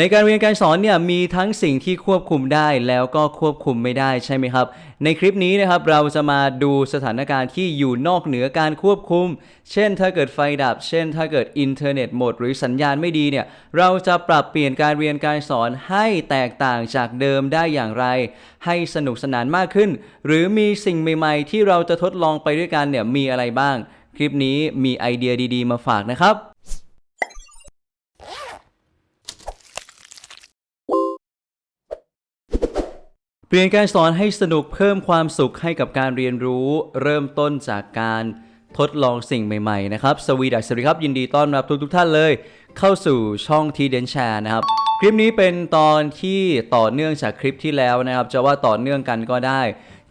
ในการเรียนการสอนเนี่ยมีทั้งสิ่งที่ควบคุมได้แล้วก็ควบคุมไม่ได้ใช่ไหมครับ ในคลิปนี้นะครับเราจะมาดูสถานการณ์ที่อยู่นอกเหนือการควบคุม เช่น ถ้าเกิดไฟดับ เช่น ถ้าเกิดอินเทอร์เน็ตหมดหรือสัญญาณไม่ดีเนี่ยเราจะปรับเปลี่ยนการเรียนการสอนให้แตกต่างจากเดิมได้อย่างไร ให้สนุกสนานมากขึ้น หรือมีสิ่งใหม่ ๆ ที่เราจะทดลองไปด้วยกันเนี่ยมีอะไรบ้าง คลิปนี้มีไอเดียดี ๆ มาฝากนะครับ เปลี่ยนการสอนให้สนุกเพิ่มความสุขให้กับการเรียนรู้ เริ่มต้นจากการทดลองสิ่งใหม่ๆนะครับสวีดัสสวัสดีครับ ยินดีต้อนรับทุกๆท่านเลย เข้าสู่ช่องทีเดนแชร์นะครับ คลิปนี้เป็นตอนที่ต่อเนื่องจากคลิปที่แล้วนะครับ จะว่าต่อเนื่องกันก็ได้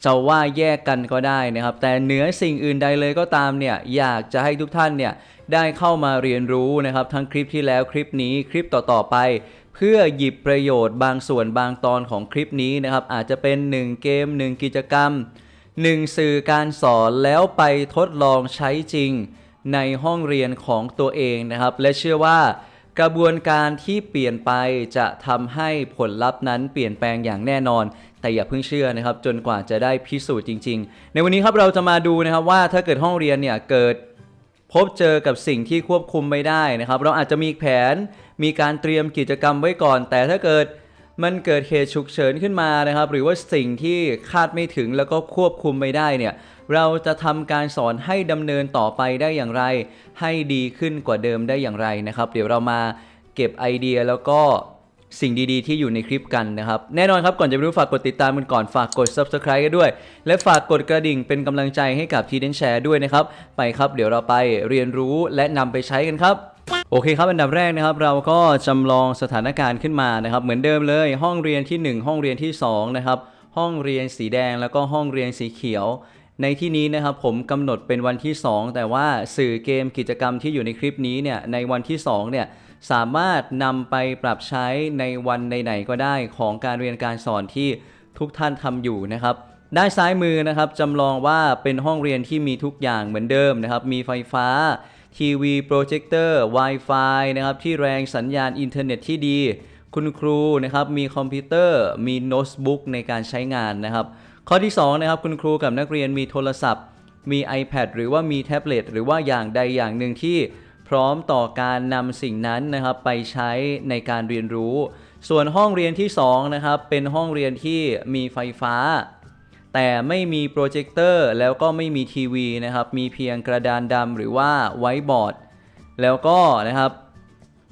จะว่าแยกกันก็ได้นะครับ แต่เหนือสิ่งอื่นใดเลยก็ตามเนี่ยอยากจะให้ทุกท่านเนี่ยได้เข้ามาเรียนรู้นะครับ ทั้งคลิปที่แล้วคลิปนี้คลิปต่อๆไป เพื่อหยิบประโยชน์บางส่วนบางตอนของคลิปนี้นะครับ อาจจะเป็น 1 เกม 1 กิจกรรม 1 สื่อการสอนแล้วไปทดลองใช้จริงในห้องเรียนของตัวเองนะครับ และเชื่อว่ากระบวนการที่เปลี่ยนไปจะทำให้ผลลัพธ์นั้นเปลี่ยนแปลงอย่างแน่นอน แต่อย่าเพิ่งเชื่อนะครับ จนกว่าจะได้พิสูจน์จริง ๆ ในวันนี้ครับเราจะมาดูนะครับว่าถ้าเกิดห้องเรียนเนี่ยเกิดพบเจอกับสิ่งที่ควบคุมไม่ได้นะครับ เราอาจจะมีแผน มีการเตรียมกิจกรรมไว้ก่อน แต่ถ้าเกิดมันเกิดเหตุฉุกเฉินขึ้นมานะครับ หรือว่าสิ่งที่คาดไม่ถึงแล้วก็ควบคุมไม่ได้เนี่ย เราจะทำการสอนให้ดำเนินต่อไปได้อย่างไร ให้ดีขึ้นกว่าเดิมได้อย่างไรนะครับ เดี๋ยวเรามาเก็บไอเดียแล้วก็สิ่งดีๆ ที่อยู่ในคลิปกันนะครับ แน่นอนครับก่อนจะไปดูฝากกดติดตามกันก่อนฝากกด subscribe กันด้วย และฝากกดกระดิ่งเป็นกำลังใจให้กับทีเดนแชร์ด้วยนะครับ ไปครับเดี๋ยวเราไปเรียนรู้และนำไปใช้กันครับ โอเคครับอันดับแรกนะครับเราก็จำลองสถานการณ์ขึ้นมานะครับ เหมือนเดิมเลยห้องเรียนที่ 1 ห้องเรียนที่2นะครับห้องเรียนสีแดงแล้วก็ห้องเรียนสีเขียว ในที่นี้นะครับผมกำหนดเป็นวันที่ 2 แต่ว่าสื่อเกมกิจกรรมที่อยู่ในคลิปนี้เนี่ยในวันที่2เนี่ยสามารถนำไปปรับใช้ในวันไหนๆก็ได้ของการเรียนการสอนที่ทุกท่านทำอยู่นะครับ ด้านซ้ายมือนะครับจำลองว่าเป็นห้องเรียนที่มีทุกอย่างเหมือนเดิมนะครับ มีไฟฟ้า ทีวีโปรเจคเตอร์ Wi-Fi นะครับที่แรงสัญญาณอินเทอร์เน็ตที่ดี คุณครูนะครับมีคอมพิวเตอร์มีโน้ตบุ๊กในการใช้งานนะครับ ข้อที่2นะครับคุณครูกับนักเรียนมีโทรศัพท์ มี iPad หรือว่ามีแท็บเล็ตหรือว่าอย่างใดอย่างหนึ่งที่พร้อมต่อการนำสิ่งนั้นนะครับไปใช้ในการเรียนรู้ ส่วนห้องเรียนที่2นะครับเป็นห้องเรียนที่มีไฟฟ้า แต่ไม่มีโปรเจคเตอร์แล้วก็ไม่มีทีวีนะครับ มีเพียงกระดานดำหรือว่าไวท์บอร์ด แล้วก็นะครับ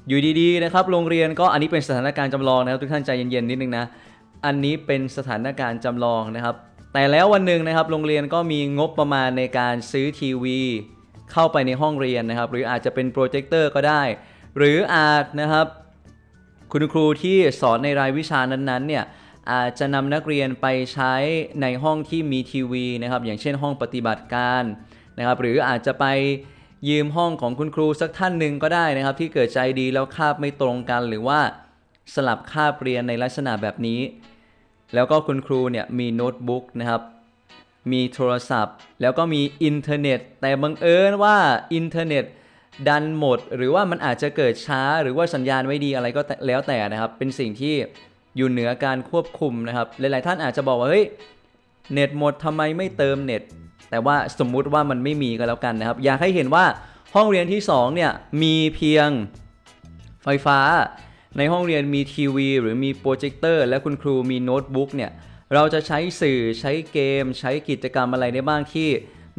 อยู่ดีๆนะครับ โรงเรียนก็อันนี้เป็นสถานการณ์จำลองนะครับ ทุกท่านใจเย็นๆนิดนึงนะ อันนี้เป็นสถานการณ์จำลองนะครับ แต่แล้ววันหนึ่งนะครับ โรงเรียนก็มีงบประมาณในการซื้อทีวี เข้าไปในห้องเรียนนะครับ หรืออาจจะเป็นโปรเจคเตอร์ก็ได้ หรืออาจนะครับ คุณครูที่สอนในรายวิชานั้นๆเนี่ย อาจจะนำนักเรียนไปใช้ในห้องที่มีทีวีนะครับ อย่างเช่นห้องปฏิบัติการนะครับ หรืออาจจะไปยืมห้องของคุณครูสักท่านหนึ่งก็ได้นะครับ ที่เกิดใจดีแล้วคาบไม่ตรงกัน หรือว่าสลับคาบเรียนในลักษณะแบบนี้ แล้วก็คุณครูเนี่ยมีโน้ตบุ๊กนะครับ มีโทรศัพท์ แล้วก็มีอินเทอร์เน็ต แต่บังเอิญว่าอินเทอร์เน็ตดันหมด หรือว่ามันอาจจะเกิดช้าหรือว่าสัญญาณไม่ดีอะไรก็แล้วแต่นะครับ เป็นสิ่งที่ อยู่เหนือการควบคุมนะครับ หลาย ๆ ท่านอาจจะบอกว่าเฮ้ยเน็ตหมดทำไมไม่เติมเน็ต แต่ว่าสมมุติว่ามันไม่มีก็แล้วกันนะครับ อยากให้เห็นว่าห้องเรียนที่ 2 เนี่ยมีเพียงไฟฟ้า ในห้องเรียนมีทีวี หรือมีโปรเจคเตอร์ และคุณครูมีโน้ตบุ๊กเนี่ยเราจะใช้สื่อใช้เกม ใช้กิจกรรมอะไรได้บ้างที่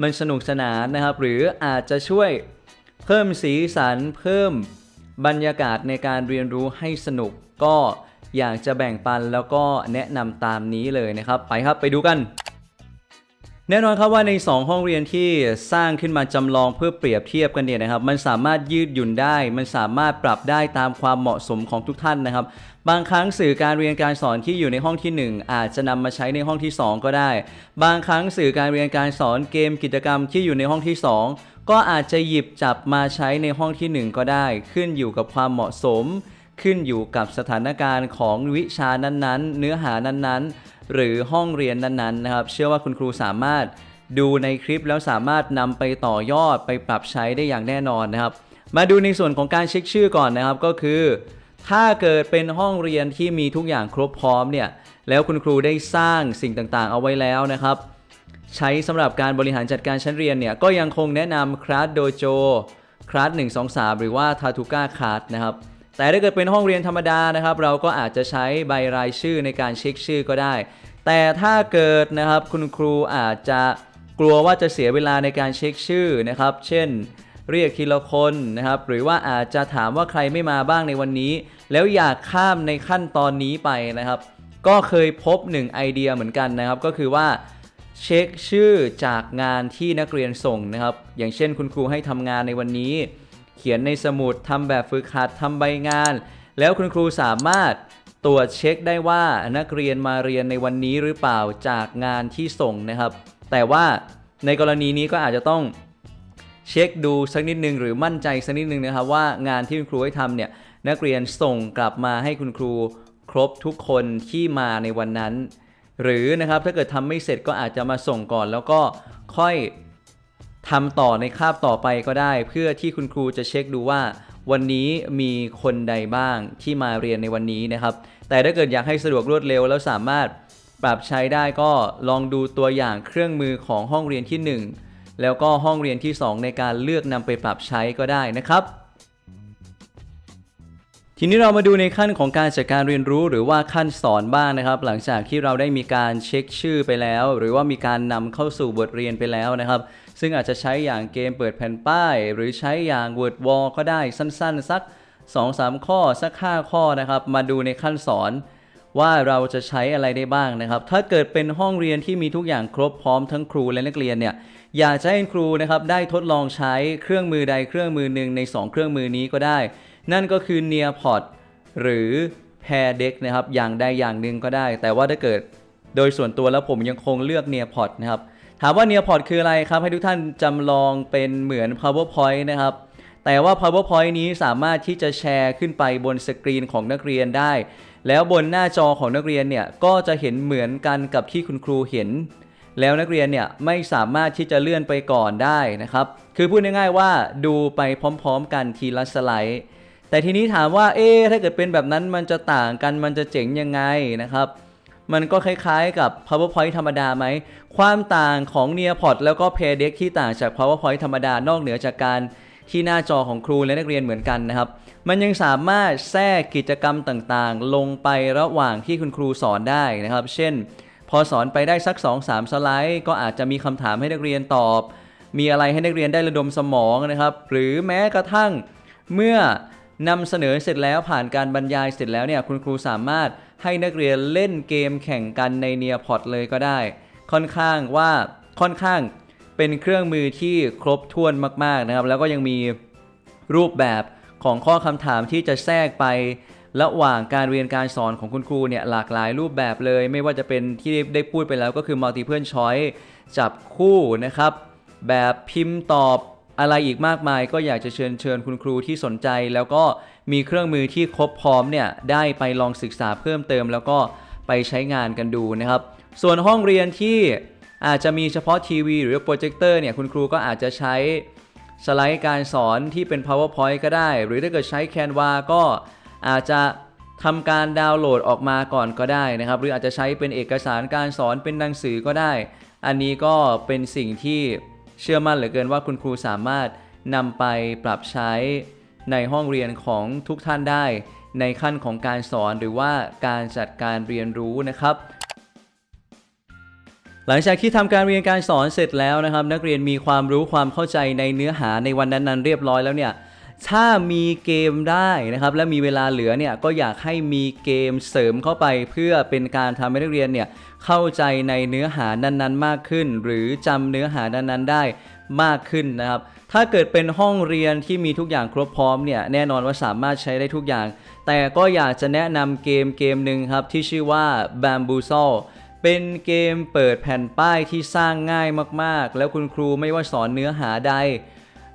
มันสนุกสนานนะครับ หรืออาจจะช่วยเพิ่มสีสันเพิ่มบรรยากาศในการเรียนรู้ให้สนุกก็ อยากจะแบ่งปันแล้วก็แนะนำตามนี้เลยนะครับ ไปครับไปดูกันแน่นอนครับว่าใน 2 ห้องเรียนที่สร้างขึ้นมาจำลองเพื่อเปรียบเทียบกันเนี่ยนะครับ มันสามารถยืดหยุ่นได้ มันสามารถปรับได้ตามความเหมาะสมของทุกท่านนะครับ บางครั้งสื่อการเรียนการสอนที่อยู่ในห้องที่ 1 อาจจะนำมาใช้ในห้องที่ 2 ก็ได้ บางครั้งสื่อการเรียนการสอนเกมกิจกรรมที่อยู่ในห้องที่ 2 ก็อาจจะหยิบจับมาใช้ในห้องที่ 1 ก็ได้ ขึ้นอยู่กับความเหมาะสม ขึ้นอยู่กับสถานการณ์ของวิชานั้นๆ เนื้อหานั้นๆ หรือห้องเรียนนั้นๆนะครับ เชื่อว่าคุณครูสามารถดูในคลิปแล้วสามารถนำไปต่อยอดไปปรับใช้ได้อย่างแน่นอนนะครับ มาดูในส่วนของการเช็คชื่อก่อนนะครับก็คือ ถ้าเกิดเป็นห้องเรียนที่มีทุกอย่างครบพร้อมเนี่ยแล้วคุณครูได้สร้างสิ่งต่างๆ เอาไว้แล้วนะครับ ใช้สำหรับการบริหารจัดการชั้นเรียนเนี่ยก็ยังคงแนะนำคลาสโดโจคลาส1 2 3 หรือว่าทาทูก้าคลาสนะครับ แต่ถ้าเกิดเป็นห้องเรียนธรรมดานะครับ เราก็อาจจะใช้ใบรายชื่อในการเช็คชื่อก็ได้ แต่ถ้าเกิดนะครับคุณครูอาจจะกลัวว่าจะเสียเวลาในการเช็คชื่อนะครับ เช่น เรียกทีละคนนะครับ หรือว่าอาจจะถามว่าใครไม่มาบ้างในวันนี้ แล้วอยากข้ามในขั้นตอนนี้ไปนะครับ ก็เคยพบหนึ่งไอเดียเหมือนกันนะครับ ก็คือว่าเช็คชื่อจากงานที่นักเรียนส่งนะครับ อย่างเช่นคุณครูให้ทำงานในวันนี้ เขียนในสมุดทำแบบฝึกหัดทำใบงาน แล้วคุณครูสามารถตรวจเช็คได้ว่านักเรียนมาเรียนในวันนี้หรือเปล่าจากงานที่ส่งนะครับ แต่ว่าในกรณีนี้ก็อาจจะต้องเช็คดูสักนิดนึงหรือมั่นใจสักนิดนึงนะครับว่างานที่คุณครูให้ทำเนี่ยนักเรียนส่งกลับมาให้คุณครูครบทุกคนที่มาในวันนั้น หรือนะครับถ้าเกิดทำไม่เสร็จก็อาจจะมาส่งก่อน แล้วก็ค่อย ทำต่อในคาบต่อไปก็ได้ เพื่อที่คุณครูจะเช็คดูว่า วันนี้มีคนใดบ้างที่มาเรียนในวันนี้นะครับ แต่ถ้าเกิดอยากให้สะดวกรวดเร็วแล้วสามารถปรับใช้ได้ก็ลองดูตัวอย่างเครื่องมือของห้องเรียนที่ 1 แล้วก็ห้องเรียนที่ 2 ในการเลือกนำไปปรับใช้ก็ได้นะครับทีนี้เรามาดูในขั้นของการจัดการเรียนรู้หรือว่าขั้นสอนบ้างนะครับ หลังจากที่เราได้มีการเช็คชื่อไปแล้ว หรือว่ามีการนำเข้าสู่บทเรียนไปแล้วนะครับ ซึ่งอาจจะใช้อย่างเกมเปิดแผ่นป้าย หรือใช้อย่าง Word Wall ก็ได้สั้นๆ สัก 2-3 ข้อสัก 5 ข้อนะครับ มาดูในขั้นสอนว่าเราจะใช้อะไรได้บ้างนะครับ ถ้าเกิดเป็นห้องเรียนที่มีทุกอย่างครบพร้อมทั้งครูและนักเรียนเนี่ย อยากจะให้ครูนะครับได้ทดลองใช้เครื่องมือใดเครื่องมือหนึ่งใน 2 เครื่องมือนี้ก็ได้ นั่นก็คือ Nearpod หรือ Pair Deck นะครับ อย่างใดอย่างหนึ่งก็ได้ แต่ว่าถ้าเกิดโดยส่วนตัวแล้วผมยังคงเลือก Nearpod นะครับ ถามว่า Nearpod คืออะไรครับ ให้ทุกท่านจำลองเป็นเหมือน PowerPoint นะครับ แต่ว่า PowerPoint นี้สามารถที่จะแชร์ขึ้นไปบนสกรีนของนักเรียนได้ แล้วบนหน้าจอของนักเรียนเนี่ย ก็จะเห็นเหมือนกันกับที่คุณครูเห็น แล้วนักเรียนเนี่ยไม่สามารถที่จะเลื่อนไปก่อนได้นะครับ คือพูดง่ายๆว่าดูไปพร้อมๆ กันทีละสไลด์แต่ทีนี้ถามว่า เอ๊ถ้าเกิดเป็นแบบนั้นมันจะต่างกันมันจะเจ๋งยังไงนะครับ มันก็คล้ายๆกับ PowerPoint ธรรมดาไหม ความต่างของ Nearpod แล้วก็ Pair Deck ที่ต่างจาก PowerPoint ธรรมดานอกเหนือจากการที่หน้าจอของครูและนักเรียนเหมือนกันนะครับ มันยังสามารถแทรกกิจกรรมต่างๆ ลงไประหว่างที่คุณครูสอนได้นะครับ เช่น พอสอนไปได้สัก 2-3 สไลด์ ก็อาจจะมีคำถามให้นักเรียนตอบ มีอะไรให้นักเรียนได้ระดมสมองนะครับ หรือแม้กระทั่งเมื่อนำเสนอเสร็จแล้วผ่านการบรรยายเสร็จแล้วเนี่ยคุณครูสามารถ ให้นักเรียนเล่นเกมแข่งกันในเนียพอดเลยก็ได้ ค่อนข้างว่าค่อนข้างเป็นเครื่องมือที่ครบถ้วนมากๆนะครับ แล้วก็ยังมีรูปแบบของข้อคำถามที่จะแทรกไประหว่างการเรียนการสอนของคุณครูเนี่ยหลากหลายรูปแบบเลย ไม่ว่าจะเป็นที่ได้พูดไปแล้วก็คือ multiple choice จับคู่นะครับ แบบพิมพ์ตอบ อะไรอีกมากมายก็อยากจะเชิญเชิญคุณครูที่สนใจ แล้วก็มีเครื่องมือที่ครบพร้อมเนี่ยได้ไปลองศึกษาเพิ่มเติม แล้วก็ไปใช้งานกันดูนะครับ ส่วนห้องเรียนที่อาจจะมีเฉพาะทีวีหรือโปรเจคเตอร์เนี่ยคุณครูก็อาจจะใช้สไลด์การสอนที่เป็น PowerPoint ก็ได้ หรือถ้าเกิดใช้ Canva ก็อาจจะทำการดาวน์โหลดออกมาก่อนก็ได้นะครับ หรืออาจจะใช้เป็นเอกสารการสอนเป็นหนังสือก็ได้ อันนี้ก็เป็นสิ่งที่ เชื่อมั่นเหลือเกินว่าคุณครูสามารถนำไปปรับใช้ในห้องเรียนของทุกท่านได้ ในขั้นของการสอนหรือว่าการจัดการเรียนรู้นะครับ หลังจากที่ทำการเรียนการสอนเสร็จแล้วนะครับ นักเรียนมีความรู้ความเข้าใจในเนื้อหาในวันนั้นๆเรียบร้อยแล้วเนี่ย ถ้ามีเกมได้นะครับและมีเวลาเหลือเนี่ยก็อยากให้มีเกมเสริมเข้าไป เพื่อเป็นการทำให้นักเรียนเนี่ยเข้าใจในเนื้อหานั้นๆ มากขึ้น หรือจำเนื้อหานั้นๆได้มากขึ้นนะครับ ถ้าเกิดเป็นห้องเรียนที่มีทุกอย่างครบพร้อมเนี่ยแน่นอนว่าสามารถใช้ได้ทุกอย่าง แต่ก็อยากจะแนะนำเกมเกมหนึ่งครับที่ชื่อว่า Bamboozle เป็นเกมเปิดแผ่นป้ายที่สร้างง่ายมากๆ แล้วคุณครูไม่ว่าสอนเนื้อหาใด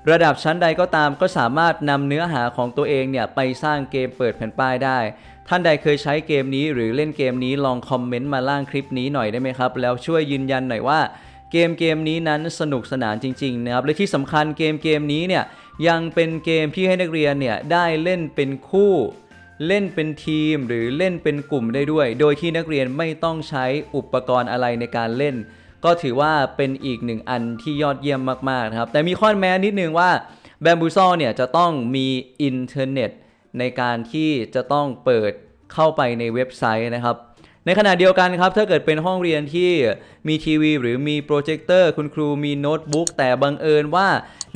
ระดับชั้นใดก็ตามก็สามารถนำเนื้อหาของตัวเองเนี่ยไปสร้างเกมเปิดแผ่นป้ายได้ ท่านใดเคยใช้เกมนี้หรือเล่นเกมนี้ลองคอมเมนต์มาล่างคลิปนี้หน่อยได้ไหมครับ แล้วช่วยยืนยันหน่อยว่าเกมเกมนี้นั้นสนุกสนานจริงๆนะครับและที่สำคัญเกมเกมนี้เนี่ยยังเป็นเกมที่ให้นักเรียนเนี่ยได้เล่นเป็นคู่ เล่นเป็นทีมหรือเล่นเป็นกลุ่มได้ด้วย โดยที่นักเรียนไม่ต้องใช้อุปกรณ์อะไรในการเล่น ก็ถือว่าเป็นอีกหนึ่งอันที่ยอดเยี่ยมมากๆนะครับ แต่มีข้อแม้นิดนึงว่าแบมบูซอเนี่ยจะต้องมีอินเทอร์เน็ตในการที่จะต้องเปิดเข้าไปในเว็บไซต์นะครับ ในขณะเดียวกันครับ ถ้าเกิดเป็นห้องเรียนที่มีทีวี หรือมีโปรเจคเตอร์คุณครูมีโน้ตบุ๊กแต่บังเอิญว่า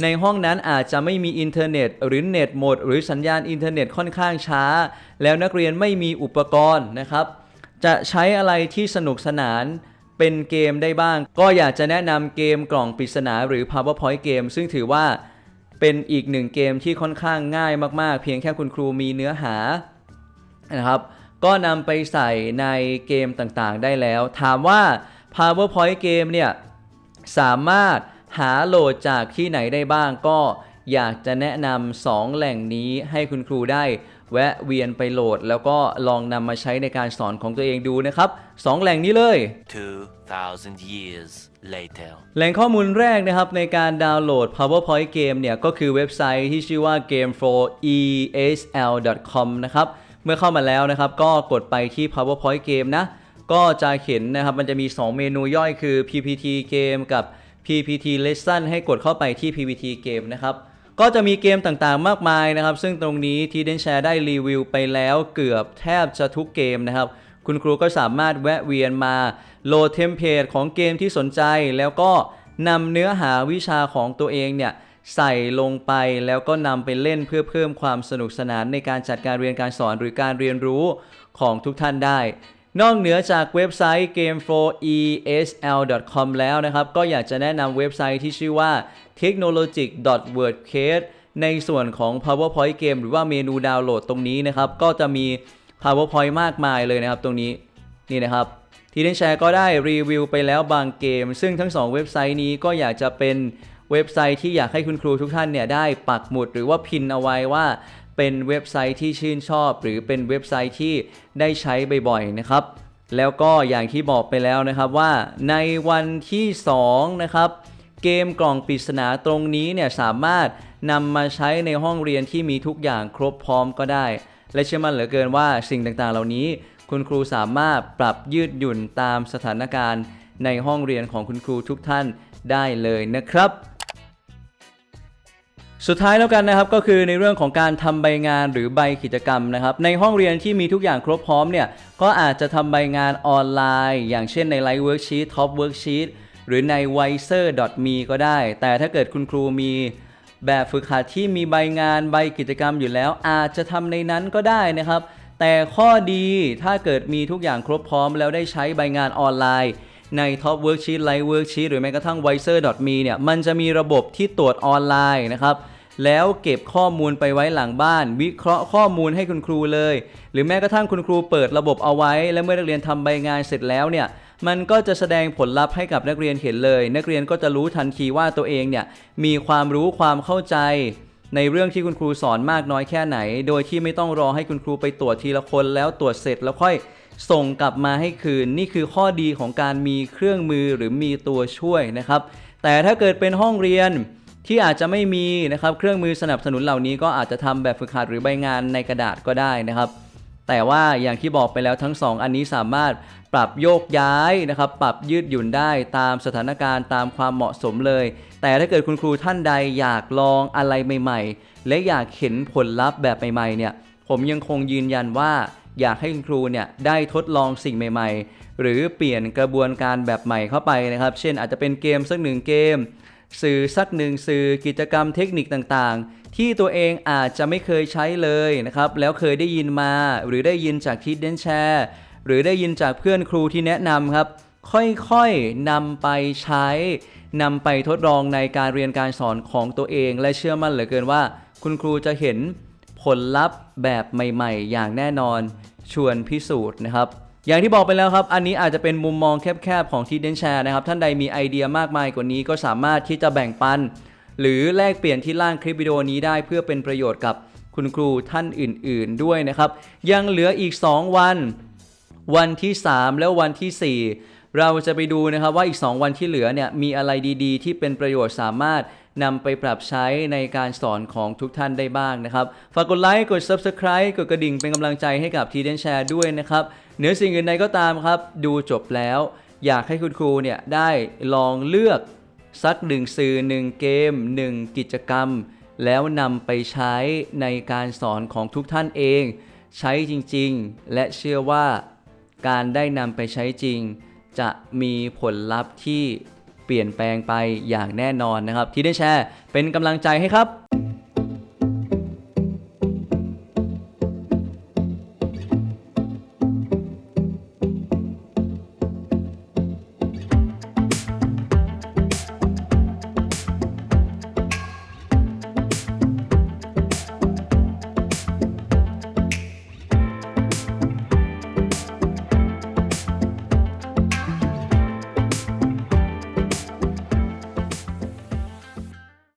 ในห้องนั้นอาจจะไม่มีอินเทอร์เน็ต หรือเน็ตหมด หรือสัญญาณอินเทอร์เน็ตค่อนข้างช้า แล้วนักเรียนไม่มีอุปกรณ์นะครับ จะใช้อะไรที่สนุกสนาน เป็นเกมได้บ้าง ก็อยากจะแนะนำเกมกล่องปริศนาหรือ PowerPoint เกม ซึ่งถือว่าเป็นอีกหนึ่งเกมที่ค่อนข้างง่ายมาก ๆ เพียงแค่คุณครูมีเนื้อหานะครับ ก็นำไปใส่ในเกมต่างๆ ได้แล้ว ถามว่า PowerPoint เกมเนี่ย สามารถหาโหลดจากที่ไหนได้บ้าง ก็อยากจะแนะนำสองแหล่งนี้ให้คุณครูได้ แวะเวียนไปโหลด แล้วก็ลองนำมาใช้ในการสอนของตัวเองดูนะครับสองแหล่งนี้เลย 2,000 years later. แหล่งข้อมูลแรกนะครับในการดาวน์โหลด PowerPoint เกมเนี่ยก็คือเว็บไซต์ที่ชื่อว่า game4esl.com นะครับเมื่อเข้ามาแล้วนะครับก็กดไปที่ PowerPoint เกมนะ ก็จะเห็นนะครับมันจะมี 2 เมนูย่อยคือ PPT เกมกับ PPT Lesson ให้กดเข้าไปที่ PPT เกมนะครับ ก็จะมีเกมต่างๆมากมายนะครับ ซึ่งตรงนี้ที่เดนแชร์ได้รีวิวไปแล้วเกือบแทบจะทุกเกมนะครับ คุณครูก็สามารถแวะเวียนมาโหลดเทมเพลตของเกมที่สนใจ แล้วก็นำเนื้อหาวิชาของตัวเองเนี่ยใส่ลงไปแล้วก็นำไปเล่นเพื่อเพิ่มความสนุกสนานในการจัดการเรียนการสอนหรือการเรียนรู้ของทุกท่านได้ นอกเหนือจากเว็บไซต์ game4esl.com แล้วนะครับ ก็อยากจะแนะนำเว็บไซต์ที่ชื่อว่า technologic.wordcase ในส่วนของ PowerPoint เกมหรือว่าเมนูดาวน์โหลดตรงนี้นะครับ ก็จะมี PowerPoint มากมายเลยนะครับตรงนี้นี่นะครับที่ได้แชร์ก็ได้รีวิวไปแล้วบางเกม ซึ่งทั้ง 2 เว็บไซต์นี้ก็อยากจะเป็นเว็บไซต์ที่อยากให้คุณครูทุกท่านเนี่ยได้ปักหมุดหรือว่าพินเอาไว้ว่า เป็นเว็บไซต์ที่ชื่นชอบ หรือเป็นเว็บไซต์ที่ได้ใช้บ่อยๆนะครับ แล้วก็อย่างที่บอกไปแล้วนะครับว่าในวันที่2นะครับเกมกล่องปริศนาตรงนี้เนี่ยสามารถนำมาใช้ในห้องเรียนที่มีทุกอย่างครบพร้อมก็ได้ และเชื่อมั่นเหลือเกินว่าสิ่งต่างๆ เหล่านี้ คุณครูสามารถปรับยืดหยุ่นตามสถานการณ์ในห้องเรียนของคุณครูทุกท่านได้เลยนะครับ สุดท้ายแล้วกันนะครับก็คือในเรื่องของการทำใบงานหรือใบกิจกรรมนะครับในห้องเรียนที่มีทุกอย่างครบพร้อมเนี่ยก็อาจจะทำใบงานออนไลน์ อย่างเช่นใน Live Worksheet Top Worksheet หรือใน wiser.me ก็ได้ แต่ถ้าเกิดคุณครูมีแบบฝึกหัดที่มีใบงานใบกิจกรรมอยู่แล้ว อาจจะทำในนั้นก็ได้นะครับ แต่ข้อดีถ้าเกิดมีทุกอย่างครบพร้อม แล้วได้ใช้ใบงานออนไลน์ ใน Top Worksheet Live Worksheet หรือแม้กระทั่ง wiser.me เนี่ยมันจะมีระบบที่ตรวจออนไลน์นะครับ แล้วเก็บข้อมูลไปไว้หลังบ้าน วิเคราะห์ข้อมูลให้คุณครูเลย หรือแม้กระทั่งคุณครูเปิดระบบเอาไว้ และเมื่อนักเรียนทำใบงานเสร็จแล้วเนี่ยมันก็จะแสดงผลลัพธ์ให้กับนักเรียนเห็นเลย นักเรียนก็จะรู้ทันทีว่าตัวเองเนี่ยมีความรู้ความเข้าใจ ในเรื่องที่คุณครูสอนมากน้อยแค่ไหน โดยที่ไม่ต้องรอให้คุณครูไปตรวจทีละคนแล้วตรวจเสร็จแล้วค่อยส่งกลับมาให้คืนนี่คือข้อดีของการมีเครื่องมือหรือมีตัวช่วยนะครับ แต่ถ้าเกิดเป็นห้องเรียน ที่อาจจะไม่มีนะครับเครื่องมือสนับสนุนเหล่านี้ก็อาจจะทำแบบฝึกหัดหรือใบงานในกระดาษก็ได้นะครับ แต่ว่าอย่างที่บอกไปแล้วทั้ง 2 อันนี้สามารถปรับโยกย้ายนะครับ ปรับยืดหยุ่นได้ตามสถานการณ์ตามความเหมาะสมเลย แต่ถ้าเกิดคุณครูท่านใดอยากลองอะไรใหม่ ๆ และอยากเห็นผลลัพธ์แบบใหม่ๆเนี่ยผมยังคงยืนยันว่าอยากให้คุณครูเนี่ยได้ทดลองสิ่งใหม่ ๆ หรือเปลี่ยนกระบวนการแบบใหม่เข้าไปนะครับ เช่นอาจจะเป็นเกมสักหนึ่งเกม สื่อสักหนึ่งสื่อกิจกรรมเทคนิคต่างๆ ที่ตัวเองอาจจะไม่เคยใช้เลยนะครับ แล้วเคยได้ยินมา หรือได้ยินจากทิดเดนแชร์หรือได้ยินจากเพื่อนครูที่แนะนำครับ ค่อยๆนำไปใช้นำไปทดลองในการเรียนการสอนของตัวเอง และเชื่อมั่นเหลือเกินว่า คุณครูจะเห็นผลลัพธ์แบบใหม่ ๆ อย่างแน่นอนชวนพิสูจน์นะครับ อย่างที่บอกไปแล้วครับ อันนี้อาจจะเป็นมุมมองแคบๆของทีเดนแชร์นะครับ ท่านใดมีไอเดียมากมายกว่านี้ก็สามารถที่จะแบ่งปัน หรือแลกเปลี่ยนที่ล่างคลิปวิดีโอนี้ได้เพื่อเป็นประโยชน์กับคุณครูท่านอื่น ๆ ด้วยนะครับ ยังเหลืออีก 2 วัน วันที่ 3 แล้ววันที่ 4 เราจะไปดูนะครับว่าอีก 2 วันที่เหลือเนี่ยมีอะไรดีๆ ที่เป็นประโยชน์สามารถ นำไปปรับใช้ในการสอนของทุกท่านได้บ้างนะครับ ฝากกดไลค์กด Subscribe กดกระดิ่งเป็นกำลังใจให้กับทีเดนแชร์ด้วยนะครับเหนือสิ่งอื่นใดก็ตามครับ ดูจบแล้ว อยากให้คุณครูเนี่ยได้ลองเลือกสักหนึ่งสื่อหนึ่งเกมหนึ่งกิจกรรม แล้วนำไปใช้ในการสอนของทุกท่านเอง ใช้จริงๆ และเชื่อว่าการได้นำไปใช้จริง จะมีผลลัพธ์ที่ เปลี่ยนแปลงไปอย่างแน่นอนนะครับ ที่ได้แชร์เป็นกำลังใจให้ครับ